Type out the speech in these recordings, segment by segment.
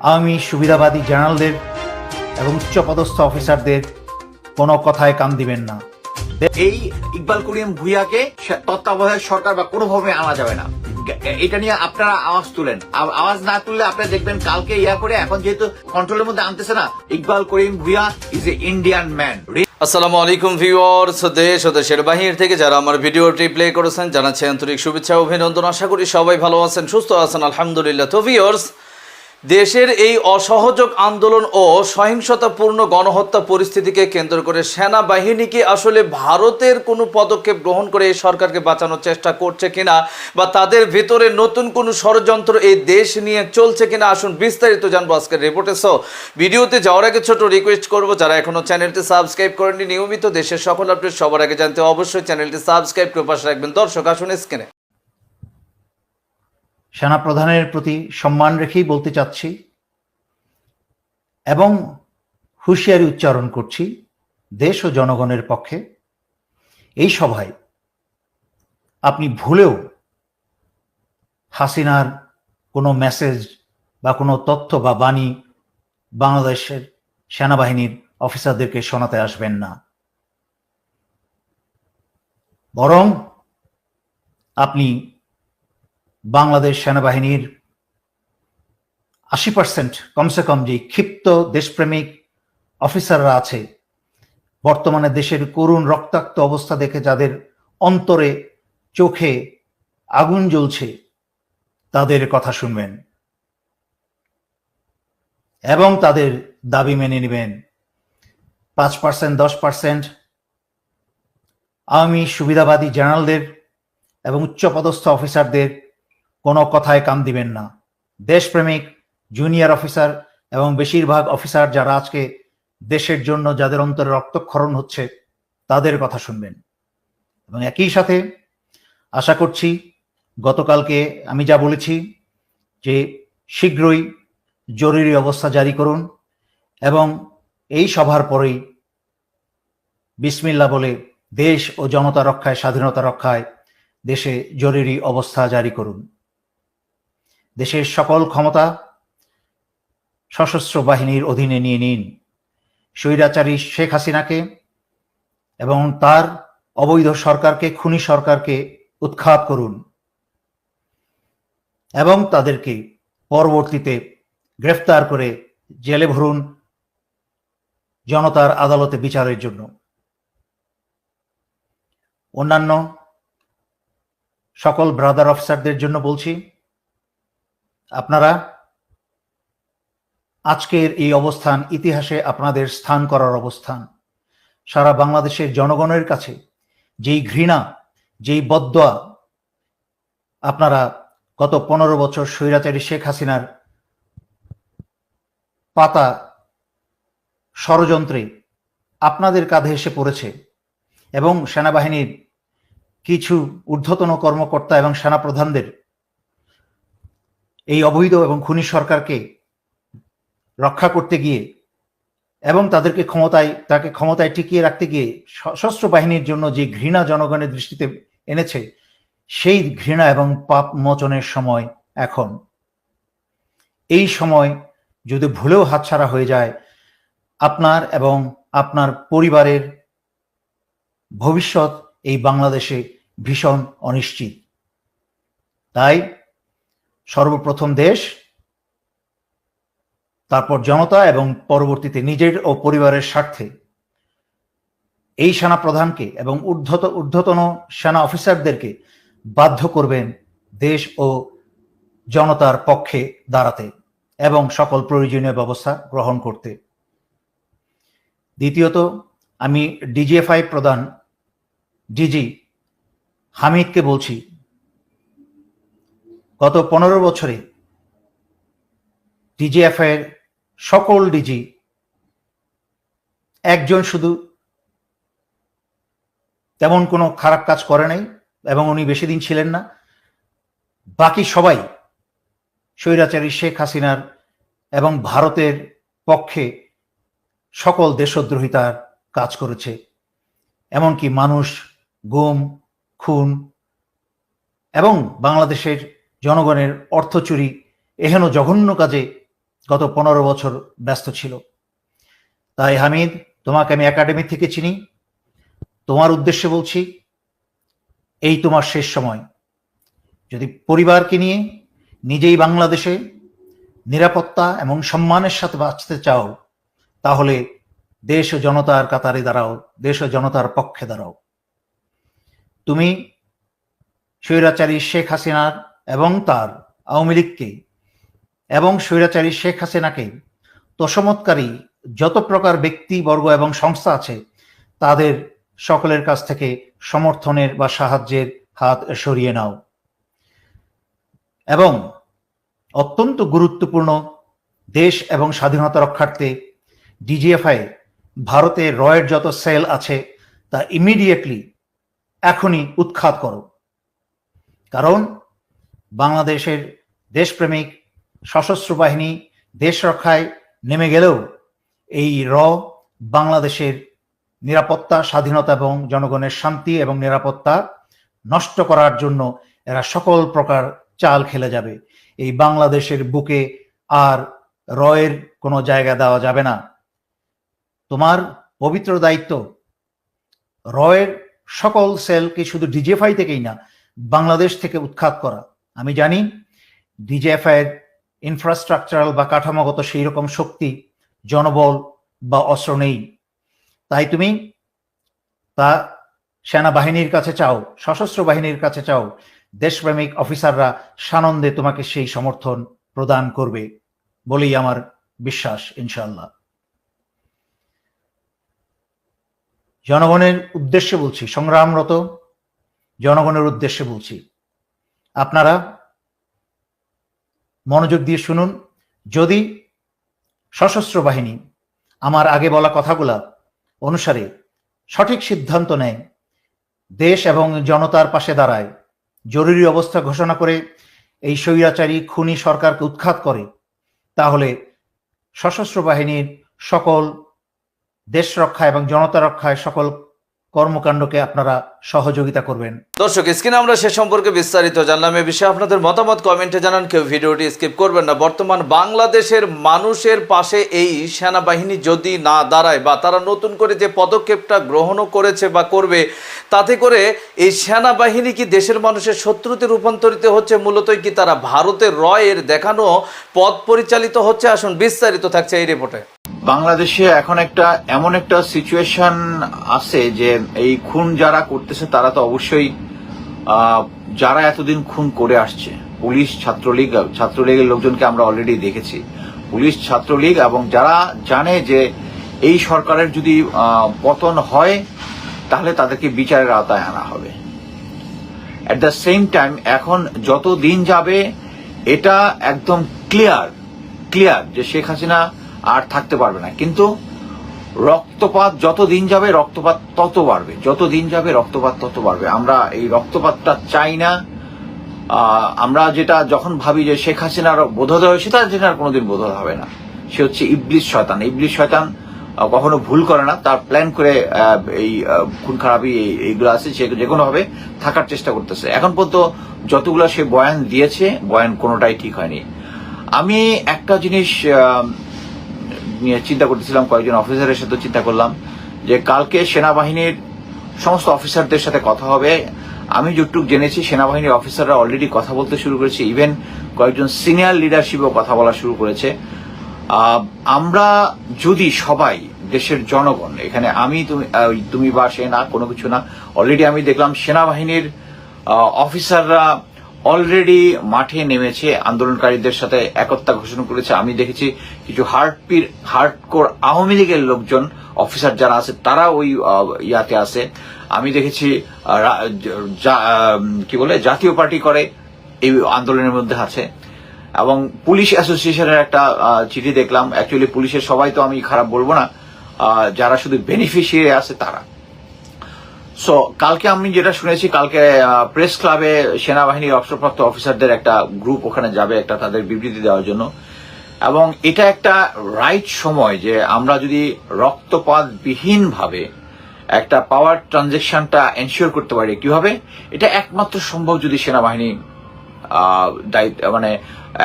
আওয়ামী সুবিধাবাদী জেনারেলদের এবং উচ্চপদস্থ অফিসারদের কোনো কথায় কান দিবেন না। এই ইকবাল করিম ভুইয়াকে তত্ত্বাবধায়ক সরকার বা কোনোভাবে আনা যাবে না। এটা নিয়ে আপনারা আওয়াজ তুলেন। আওয়াজ না তুললে আপনারা দেখবেন কালকে ইয়া করে এখন যেহেতু কন্ট্রোলের মধ্যে আনতেছে না Iqbal Karim Bhuiyan is a Indian man আসসালামু আলাইকুম ভিউয়ার্স দেশ ও দেশের বাহির থেকে যারা আমার ভিডিওটি প্লে করেছেন জানাচ্ছি আন্তরিক শুভেচ্ছা ও অভিনন্দন। আশা করি সবাই ভালো আছেন সুস্থ আছেন আলহামদুলিল্লাহ। তো ভিউয়ার্স দেশের এই অসহযোগ আন্দোলন ও সহিংসতাপূর্ণ গণহত্যা পরিস্থিতিকে কেন্দ্র করে সেনাবাহিনীকে আসলে ভারতের কোনো পদক্ষেপ গ্রহণ করে এই সরকারকে বাঁচানোর চেষ্টা করছে কিনা? বা তাদের ভেতরে নতুন কোনো ষড়যন্ত্র এই দেশ নিয়ে চলছে কিনা? আসুন বিস্তারিত জানব আজকের রিপোর্টে সো ভিডিওতে যাওয়ার আগে ছোট রিকোয়েস্ট করব, যারা এখনও চ্যানেলটি সাবস্ক্রাইব করেননি, নিয়মিত দেশের সকল আপডেট সবার আগে জানতে অবশ্যই চ্যানেলটি সাবস্ক্রাইব করে পাশে রাখবেন। দর্শক, আসুন স্ক্রিনে সেনাপ্রধানের প্রতি সম্মান রেখেই বলতে চাচ্ছি এবং হুঁশিয়ারি উচ্চারণ করছি দেশ ও জনগণের পক্ষে। এই সভায় আপনি ভুলেও হাসিনার কোনো মেসেজ বা কোনো তথ্য বা বাণী বাংলাদেশের সেনাবাহিনীর অফিসারদেরকে শোনাতে আসবেন না। বরং আপনি বাংলাদেশ সেনাবাহিনীর আশি পার্সেন্ট কমসে কম যে ক্ষিপ্ত দেশপ্রেমিক অফিসাররা আছে, বর্তমানে দেশের করুণ রক্তাক্ত অবস্থা দেখে যাদের অন্তরে চোখে আগুন জ্বলছে, তাদের কথা শুনবেন। এবং তাদের দাবি মেনে নেবেন। পাঁচ পার্সেন্ট দশ পার্সেন্ট আওয়ামী সুবিধাবাদী জেনারেলদের এবং উচ্চপদস্থ অফিসারদের কোনো কথায় কান দিবেন না। দেশপ্রেমিক জুনিয়র অফিসার এবং বেশিরভাগ অফিসার যারা আজকে দেশের জন্য যাদের অন্তরে রক্তক্ষরণ হচ্ছে, তাদের কথা শুনবেন। এবং একই সাথে আশা করছি গতকালকে আমি যা বলেছি যে শীঘ্রই জরুরি অবস্থা জারি করুন এবং এই সভার পরেই বিসমিল্লা বলে দেশ ও জনতা রক্ষায়, স্বাধীনতা রক্ষায় দেশে জরুরি অবস্থা জারি করুন। দেশের সকল ক্ষমতা সশস্ত্র বাহিনীর অধীনে নিয়ে নিন। স্বৈরাচারী শেখ হাসিনাকে এবং তার অবৈধ সরকারকে, খুনি সরকারকে উৎখাত করুন এবং তাদেরকে পরবর্তীতে গ্রেফতার করে জেলে ভরুন জনতার আদালতে বিচারের জন্য। অন্যান্য সকল ব্রাদার অফিসারদের জন্য বলছি আপনারা আজকের এই অবস্থান ইতিহাসে আপনাদের স্থান করার অবস্থান। সারা বাংলাদেশের জনগণের কাছে যেই ঘৃণা, যেই বদয়া আপনারা গত পনেরো বছর স্বৈরাচারী শেখ হাসিনার পাতা ষড়যন্ত্রে আপনাদের কাঁধে এসে পড়েছে এবং সেনাবাহিনীর কিছু ঊর্ধ্বতন কর্মকর্তা এবং সেনাপ্রধানদের এই অবৈধ এবং খুনি সরকারকে রক্ষা করতে গিয়ে এবং তাদেরকে ক্ষমতায়, তাকে ক্ষমতায় টিকিয়ে রাখতে গিয়ে সশস্ত্র বাহিনীর জন্য যে ঘৃণা জনগণের দৃষ্টিতে এনেছে, সেই ঘৃণা এবং পাপ মোচনের সময় এখন। এই সময় যদি ভুলেও হাতছাড়া হয়ে যায়, আপনার এবং আপনার পরিবারের ভবিষ্যৎ এই বাংলাদেশে ভীষণ অনিশ্চিত। তাই সর্বপ্রথম দেশ, তারপর জনতা এবং পরবর্তীতে নিজের ও পরিবারের স্বার্থে। এই সেনা প্রধানকে এবং ঊর্ধ্বত, ঊর্ধ্বতন সেনা অফিসারদেরকে বাধ্য করবেন দেশ ও জনতার পক্ষে দাঁড়াতে এবং সকল প্রয়োজনীয় ব্যবস্থা গ্রহণ করতে। দ্বিতীয়ত, আমি ডিজিএফআই প্রধান ডিজি হামিদকে বলছি গত পনেরো বছরে ডিজিএফআই এর সকল ডিজি একজন শুধু তেমন কোনো খারাপ কাজ করে নাই এবং উনি বেশি দিন ছিলেন না। বাকি সবাই স্বৈরাচারী শেখ হাসিনার এবং ভারতের পক্ষে সকল দেশদ্রোহিতার কাজ করেছে। এমনকি মানুষ, গুম, খুন এবং বাংলাদেশের জনগণের অর্থ চুরি এহেন জঘন্য কাজে গত পনেরো বছর ব্যস্ত ছিল। তাই হামিদ, তোমাকে আমি একাডেমি থেকে চিনি। তোমার উদ্দেশ্যে বলছি, এই তোমার শেষ সময়। যদি পরিবারকে নিয়ে নিজেই বাংলাদেশে নিরাপত্তা এবং সম্মানের সাথে বাঁচতে চাও, তাহলে দেশ ও জনতার কাতারে দাঁড়াও, দেশ ও জনতার পক্ষে দাঁড়াও। তুমি স্বৈরাচারী শেখ হাসিনার এবং তার আওয়ামী লীগকে এবং স্বৈরাচারী শেখ হাসিনাকে তোষমৎকারী যত প্রকার ব্যক্তিবর্গ এবং সংস্থা আছে, তাদের সকলের কাছ থেকে সমর্থনের বা সাহায্যের হাত সরিয়ে নাও। এবং অত্যন্ত গুরুত্বপূর্ণ দেশ এবং স্বাধীনতা রক্ষার্থে ডিজিএফআই ভারতে রয়ের যত সেল আছে, তা ইমিডিয়েটলি এখনই উৎখাত করো। কারণ বাংলাদেশের দেশপ্রেমিক সশস্ত্র বাহিনী দেশ রক্ষায় নেমে গেলেও এই র বাংলাদেশের নিরাপত্তা, স্বাধীনতা এবং জনগণের শান্তি এবং নিরাপত্তা নষ্ট করার জন্য এরা সকল প্রকার চাল খেলে যাবে। এই বাংলাদেশের বুকে আর রয়ের কোনো জায়গা দেওয়া যাবে না। তোমার পবিত্র দায়িত্ব রয়ের সকল সেলকে শুধু ডিজেফাই থেকেই না, বাংলাদেশ থেকে উৎখাত করা। আমি জানি ডিজেএফআই এর ইনফ্রাস্ট্রাকচারাল বা কাঠামোগত সেই রকম শক্তি, জনবল বা অস্ত্র নেই। তাই তুমি তা সেনাবাহিনীর কাছে চাও, সশস্ত্র বাহিনীর কাছে চাও, দেশপ্রেমিক অফিসাররা সানন্দে তোমাকে সেই সমর্থন প্রদান করবে বলেই আমার বিশ্বাস ইনশাল্লাহ জনগণের উদ্দেশ্যে বলছি, সংগ্রামরত জনগণের উদ্দেশ্যে বলছি আপনারা মনোযোগ দিয়ে শুনুন। যদি সশস্ত্র বাহিনী আমার আগে বলা কথাগুলা অনুসারে সঠিক সিদ্ধান্ত নেয়, দেশ এবং জনতার পাশে দাঁড়ায়, জরুরি অবস্থা ঘোষণা করে এই স্বৈরাচারী খুনি সরকারকে উৎখাত করে, তাহলে সশস্ত্র বাহিনীর সকল দেশ রক্ষা এবং জনতা রক্ষায় সকল কর্মকাণ্ডকে আপনারা সহযোগিতা করবেন। দর্শক, স্ক্রিনে আমরা সে সম্পর্কে বিস্তারিত জানলাম। এ বিষয়ে আপনাদের মতামত কমেন্টে জানান। কেউ ভিডিওটি স্কিপ করবেন না। বর্তমান বাংলাদেশের মানুষের পাশে এই সেনাবাহিনী যদি না দাঁড়ায় বা তারা নতুন করে যে পদক্ষেপটা গ্রহণও করেছে বা করবে, তাতে করে এই সেনাবাহিনী কি দেশের মানুষের শত্রুতে রূপান্তরিত হচ্ছে? মূলতই কি তারা ভারতের রয়ের দেখানো পথ পরিচালিত হচ্ছে? আসুন বিস্তারিত থাকছে এই রিপোর্টে। বাংলাদেশে এখন একটা, এমন একটা সিচুয়েশন আছে যে এই খুন যারা করতেছে তারা তো অবশ্যই যারা এতদিন খুন করে আসছে, পুলিশ, ছাত্রলীগ, ছাত্রলীগের লোকজনকে আমরা অলরেডি দেখেছি। পুলিশ, ছাত্রলীগ এবং যারা জানে যে এই সরকারের যদি পতন হয়, তাহলে তাদেরকে বিচারের আওতায় আনা হবে। অ্যাট দ্য সেম টাইম এখন যত দিন যাবে, এটা একদম ক্লিয়ার ক্লিয়ার যে শেখ হাসিনা আর থাকতে পারবে না। কিন্তু রক্তপাত যত দিন যাবে, রক্তপাত তত বাড়বে। যত দিন যাবে, রক্তপাত তত বাড়বে। আমরা এই রক্তপাতটা চাই না। আমরা যেটা যখন ভাবি যে শেখ হাসিনার বোধোদয় হয়েছে তার যেটা কোনোদিন বোধোদয় হবে না। সে হচ্ছে ইবলিশ শয়তান। ইবলিশ শয়তান কখনো ভুল করে না। তার প্ল্যান করে এই খুন খারাপি এইগুলো আছে। সে যে কোনোভাবে থাকার চেষ্টা করতেছে। এখন পর্যন্ত যতগুলো সে বয়ান দিয়েছে, বয়ান কোনোটাই ঠিক হয়নি। আমি একটা জিনিস চিন্তা করতেছিলাম, কয়েকজন অফিসারের সাথে চিন্তা করলাম যে কালকে সেনাবাহিনীর সমস্ত অফিসারদের সাথে কথা হবে। আমি যতটুক জেনেছি, সেনাবাহিনীর অফিসাররা অলরেডি কথা বলতে শুরু করেছে ইভেন কয়েকজন সিনিয়র লিডারশিপও কথা বলা শুরু করেছে। আমরা যদি সবাই দেশের জনগণ, এখানে আমি, তুমি তুমি বা সে না, কোনো কিছু না অলরেডি আমি দেখলাম সেনাবাহিনীর অফিসাররা অলরেডি মাঠে নেমেছে আন্দোলনকারীদের সাথে একতা ঘোষণা করেছে। আমি দেখেছি কিছু হার্টপির হার্ডকোর আওয়ামী লীগের লোকজন, অফিসার যারা আছে তারা ওই ইয়াতে আছে। আমি দেখেছি কি বলে, জাতীয় পার্টি করে এই আন্দোলনের মধ্যে আছে। এবং পুলিশ অ্যাসোসিয়েশনের একটা চিঠি দেখলাম। অ্যাকচুয়ালি পুলিশের সবাই তো আমি খারাপ বলব না। যারা শুধু বেনিফিশিয়ারি আছে, তারা। সো কালকে আমি যেটা শুনেছি, কালকে প্রেস ক্লাবে সেনাবাহিনীর অবসরপ্রাপ্ত অফিসারদের একটা গ্রুপ ওখানে যাবে, একটা তাদের বিবৃতি দেওয়ার জন্য। এবং এটা একটা রাইট সময় যে আমরা যদি রক্তপাতবিহীন ভাবে একটা পাওয়ার ট্রানজেকশনটা এনশিওর করতে পারি, কীভাবে? এটা একমাত্র সম্ভব যদি সেনাবাহিনী দায়িত্ব মানে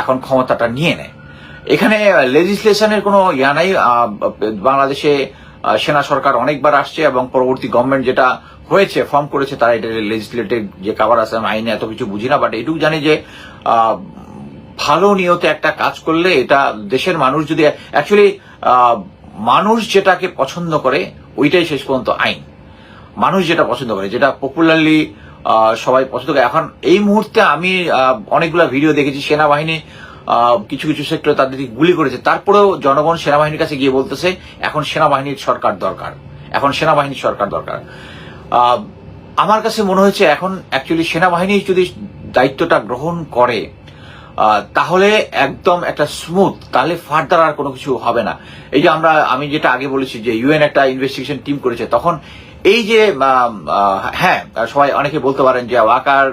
এখন ক্ষমতাটা নিয়ে নেয়। এখানে লেজিসলেশনের কোনো ইয়া নাই বাংলাদেশে সেনা সরকার অনেকবার আসছে এবং পরবর্তী গভর্নমেন্ট যেটা হয়েছে ফর্ম করেছে, তারা এটা লেজিসলেটিভ যে কাভার আছে আমি আইনে এত কিছু বুঝি না বাট এটুকু জানি যে ভালো নিয়তে একটা কাজ করলে এটা দেশের মানুষ যদি অ্যাকচুয়ালি মানুষ যেটাকে পছন্দ করে, ওইটাই শেষ পর্যন্ত আইন। মানুষ যেটা পছন্দ করে, যেটা পপুলারলি সবাই পছন্দ করে। এখন এই মুহূর্তে আমি অনেকগুলো ভিডিও দেখেছি, সেনাবাহিনী কিছু কিছু সেক্টরে তাদেরকে গুলি করেছে। তারপরেও জনগণ সেনাবাহিনীর কাছে গিয়ে বলতেছে, এখন সেনাবাহিনীর সরকার দরকার। এখন সেনাবাহিনীর সরকার দরকার। আমার কাছে মনে হয়েছে এখন অ্যাকচুয়ালি সেনাবাহিনী যদি দায়িত্বটা গ্রহণ করে তাহলে একদম একটা স্মুথ তাহলে ফার্দার আর কোনো কিছু হবে না। এই যে আমরা, আমি যেটা আগে বলেছি যে ইউএন একটা ইনভেস্টিগেশন টিম করেছে, তখন এই যে হ্যাঁ সবাই অনেকে বলতে পারেন যে, ওয়াকার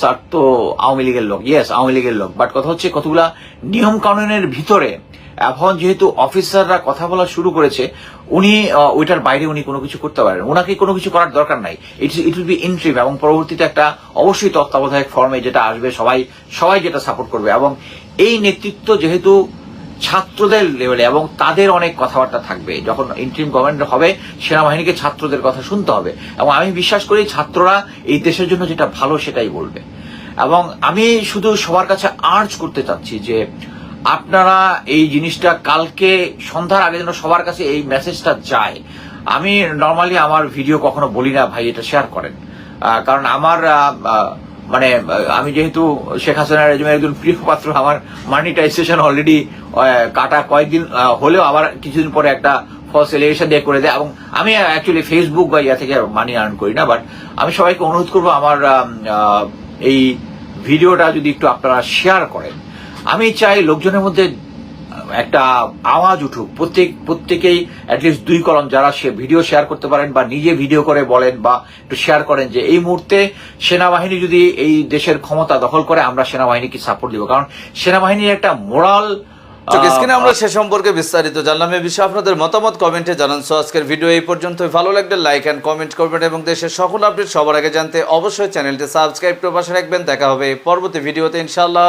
স্যার তো আওয়ামী লীগের লোক ইয়েস আওয়ামী লীগের লোক। বাট কথা হচ্ছে কতগুলা নিয়ম কানুনের ভিতরে এখন যেহেতু অফিসাররা কথা বলা শুরু করেছে, উনি ওইটার বাইরে উনি কোনো কিছু করতে পারেন। ওনাকে কোনো কিছু করার দরকার নাই। It it will be interim এবং পরবর্তীতে একটা অবশ্যই তত্ত্বাবধায়ক ফর্মে যেটা আসবে, সবাই সবাই যেটা সাপোর্ট করবে এবং এই নেতৃত্ব যেহেতু ছাত্রদের লেভেলে এবং তাদের অনেক কথাবার্তা থাকবে, যখন ইন্টারিম গভর্নমেন্ট হবে, সেনাবাহিনীকে ছাত্রদের কথা শুনতে হবে। এবং আমি বিশ্বাস করি ছাত্ররা এই দেশের জন্য যেটা ভালো সেটাই বলবে। এবং আমি শুধু সবার কাছে আর্জ করতে চাচ্ছি যে আপনারা এই জিনিসটা কালকে সন্ধ্যার আগে যেন সবার কাছে এই মেসেজটা যায়। আমি নর্মালি আমার ভিডিও কখনো বলি না, ভাই, এটা শেয়ার করেন। কারণ আমার মানে আমি যেহেতু শেখ হাসিনা রেজিমের একজন প্রিয় পাত্র, আমার মানিটাইজেশন অলরেডি কাটা কয়েকদিন হলেও আবার কিছুদিন পরে একটা ফলস এলিগেশন দিয়ে করে দেয়। এবং আমি অ্যাকচুয়ালি ফেসবুক বা ইয়া থেকে মানি আর্ন করি না বাট আমি সবাইকে অনুরোধ করব আমার এই ভিডিওটা যদি একটু আপনারা শেয়ার করেন। আমি চাই লোকজনের মধ্যে একটা আওয়াজ উঠুক। প্রত্যেক প্রত্যেকেই অ্যাটলিস্ট দুই কলম যারা সে ভিডিও শেয়ার করতে পারেন বা নিজে ভিডিও করে বলেন বা একটু শেয়ার করেন যে এই মুহূর্তে সেনাবাহিনী যদি এই দেশের ক্ষমতা দখল করে আমরা সেনাবাহিনীকে সাপোর্ট দিব। কারণ সেনাবাহিনীর একটা মোরাল স্ক্রিনে আমরা সে সম্পর্কে বিস্তারিত জানলাম। এই বিষয়ে আপনাদের মতামত কমেন্টে জানান। সো আজকের ভিডিও এই পর্যন্ত ভালো লাগলে লাইক অ্যান্ড কমেন্ট করবেন এবং দেশের সকল আপডেট সবার আগে জানতে অবশ্যই চ্যানেলটি সাবস্ক্রাইব করে পাশে রাখবেন। দেখা হবে পরবর্তী ভিডিওতে ইনশাআল্লাহ।